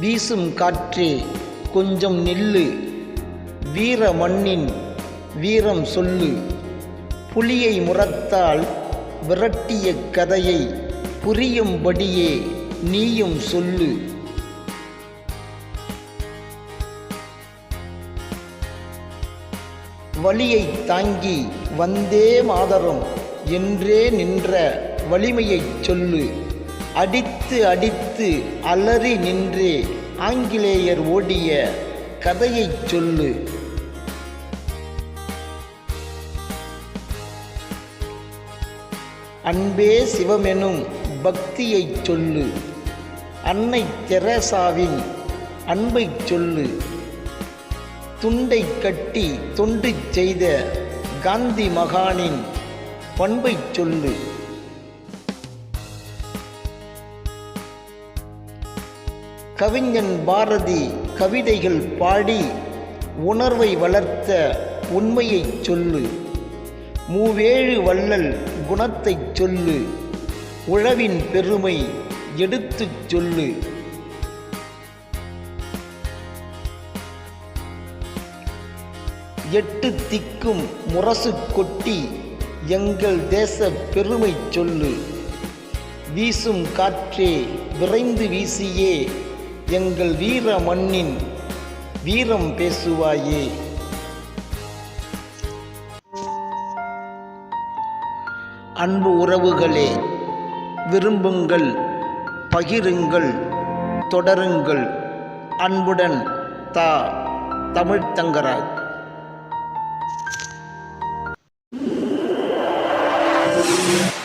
வீசும் காற்றே கொஞ்சம் நில்லு. வீர மண்ணின் வீரம் சொல்லு. புலியை முறத்தால் விரட்டிய கதையை புரியும்படியே நீயும் சொல்லு. வழியை தாங்கி வந்தே மாதரும் என்றே நின்ற வலிமையைச் சொல்லு. அடித்து அடித்து அலறி நின்றே ஆங்கிலேயர் ஓடிய கதையைச் சொல்லு. அன்பே சிவமெனும் பக்தியைச் சொல்லு. அன்னை தெரசாவின் அன்பைச் சொல்லு. துண்டை கட்டி தொண்டு செய்த காந்தி மகானின் பண்பைச் சொல்லு. கவிஞன் பாரதி கவிதைகள் பாடி உணர்வை வளர்த்த உண்மையைச் சொல்லு. மூவேழு வள்ளல் குணத்தைச் சொல்லு. உழவின் பெருமை எடுத்துச் சொல்லு. எட்டு திக்கும் முரசு கொட்டி எங்கள் தேச பெருமை சொல்லு. வீசும் காற்றே விரைந்து வீசியே எங்கள் வீர மண்ணின் வீரம் பேசுவாயே அன்பு உறவுகளே விரும்புங்கள் பகிருங்கள் தொடருங்கள் அன்புடன் தா தமிழ்த்தங்கராஜ் Thank you.